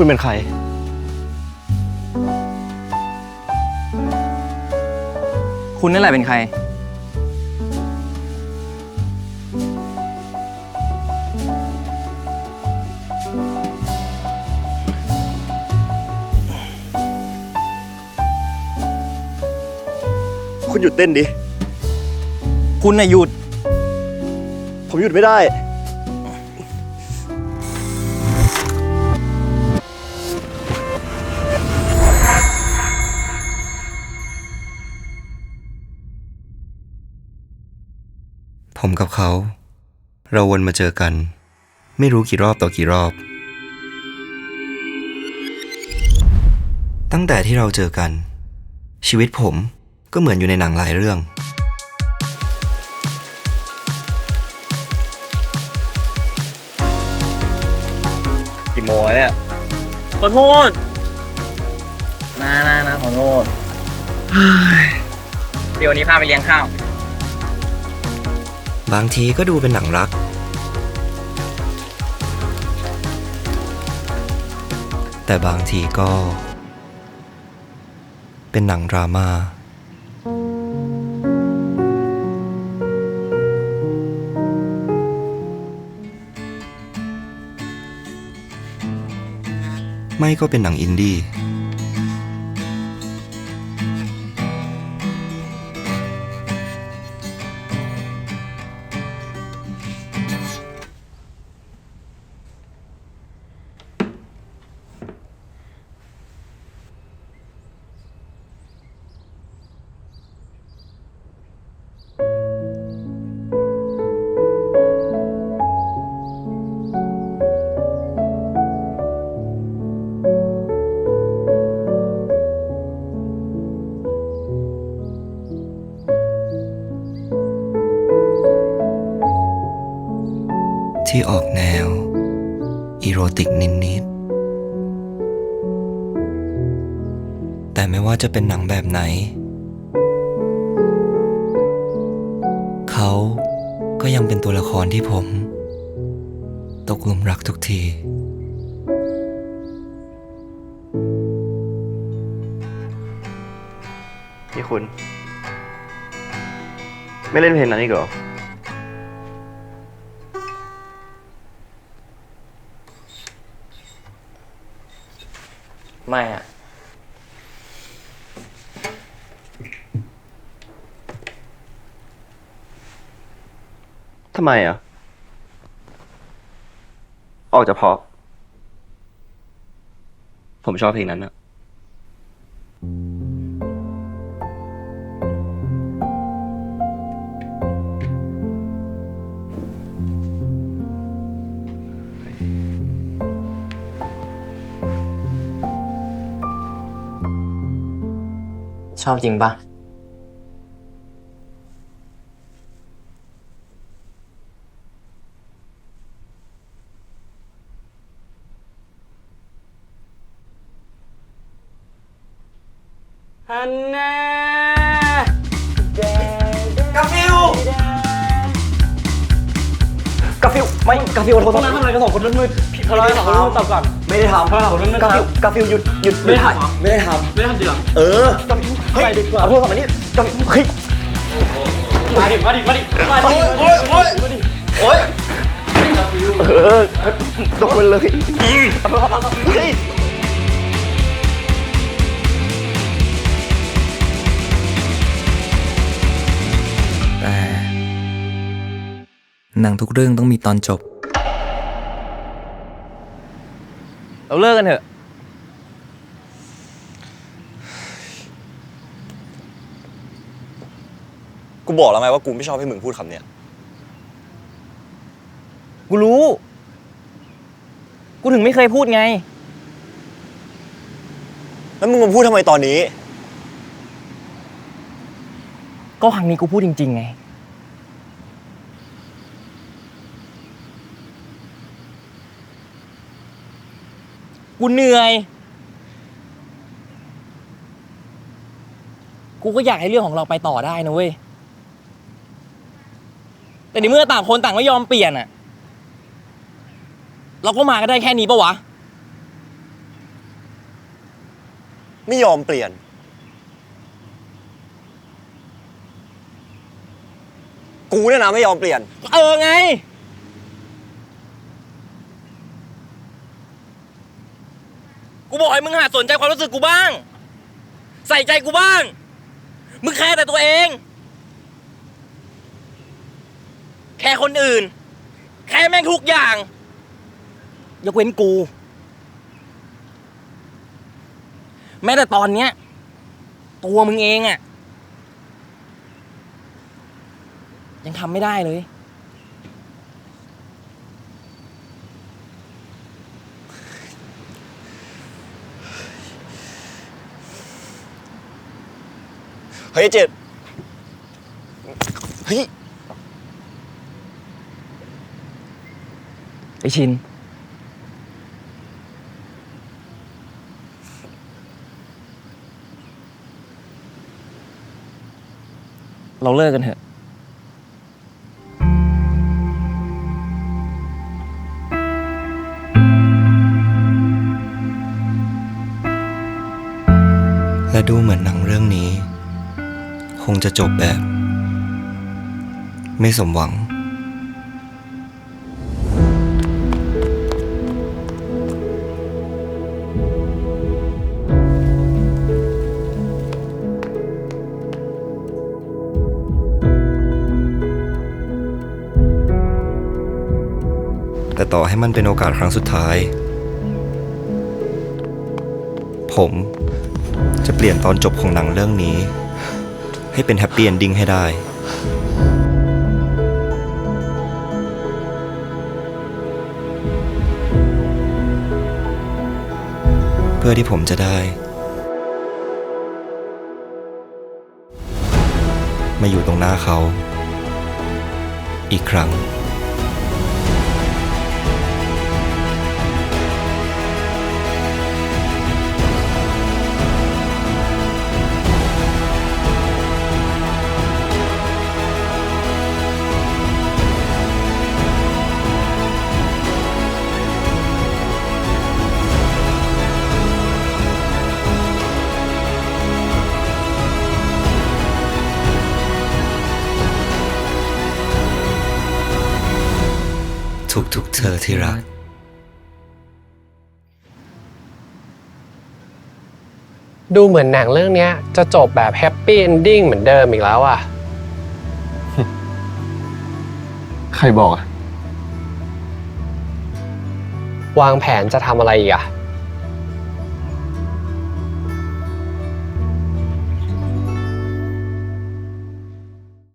คุณเป็นใคร คุณนั่นแหละเป็นใคร คุณหยุดเต้นดิ คุณน่ะหยุด ผมหยุดไม่ได้ ผมกับเขา เราวนมาเจอกัน ไม่รู้กี่รอบต่อกี่รอบ ตั้งแต่ที่เราเจอกัน ชีวิตผมก็เหมือนอยู่ในหนังหลายเรื่อง กี่โมงแล้วเนี่ยขอโทษนะนะนะขอโทษเฮ้ยเดี๋ยววันนี้พาไปเลี้ยงข้าว บางทีก็ดูเป็นหนังรัก แต่บางทีก็ เป็นหนังดราม่าไม่ก็เป็นหนังอินดี้ ที่ออกแนว อีโรติกนิดๆ แต่ไม่ว่าจะเป็นหนังแบบไหน เขาก็ยังเป็นตัวละครที่ผม ตกลุมรักทุกทีนี่คุณ ไม่เล่นเพลงนั้นอีกเหรอ ไม่อะทำไมอะ ออกจะเพราะ ผมชอบเพลงนั้นอะ ชอบจริงปะฮันน่ากาฟิวกาฟิวไม่กาฟิวโทรต้องนั้นทำอะไรกันสองคนนั้นมืด ทะเลาะกันสองคนนั้นตอบก่อน ไม่ได้ทำทะเลาะกันสองคนนั้นกาฟิวกาฟิวหยุดหยุดไม่ได้ทำไม่ได้ทไม่ได้ทำจริงหรอำเออเฮ้ยดีกว่าเอาโทรศัพท์มานี่กาฟิวเฮ้ยมาดิมาดิมาดิมาดิโอ๊ยโอ๊ยมาดิโอ๊ยเออโดนเลยเฮ้ยแต่หนังทุกเรื่องต้องมีตอนจบ เราเลิกกันเถอะ กูบอกแล้วไงว่ากูไม่ชอบให้มึงพูดคำเนี้ย กูรู้ กูถึงไม่เคยพูดไง แล้วมึงมาพูดทำไมตอนนี้ ก็ครั้งนี้กูพูดจริง ๆ ไง กูเหนื่อย กูก็อยากให้เรื่องของเราไปต่อได้นะเว้ยแต่แต่ในเมื่อต่างคนต่างไม่ยอมเปลี่ยนอะเราก็มาก็ได้แค่นี้ปะวะ ไม่ยอมเปลี่ยน กูเนี่ยนะไม่ยอมเปลี่ยน เออไง กูบอกให้มึงหัดสนใจความรู้สึกกูบ้าง ใส่ใจกูบ้าง มึงแค่แต่ตัวเอง แค่คนอื่น แค่แม่งทุกอย่าง ยกเว้นกู แม้แต่ตอนเนี้ย ตัวมึงเองอะยังทำไม่ได้เลย ฮ้ยเจ็ดเฮ้ยไอชิน เราเลิกกันเถอะ และดูเหมือนหนังเรื่องนี้ค งจะจบแบบ ไม่สมหวัง แต่ต่อให้มันเป็นโอกาสครั้งสุดท้าย ผมจะเปลี่ยนตอนจบของหนังเรื่องนี้ ให้เป็นแฮปปี้เอนดิ้งให้ได้ เพื่อที่ผมจะได้ มาอยู่ตรงหน้าเขา อีกครั้ง ทุกๆเธอที่รัก ดูเหมือนหนังเรื่องเนี้ยจะจบแบบแฮปปี้เอนดิ้งเหมือนเดิมอีกแล้วอะ ใครบอกอะวางแผนจะทำอะไรอีกอะ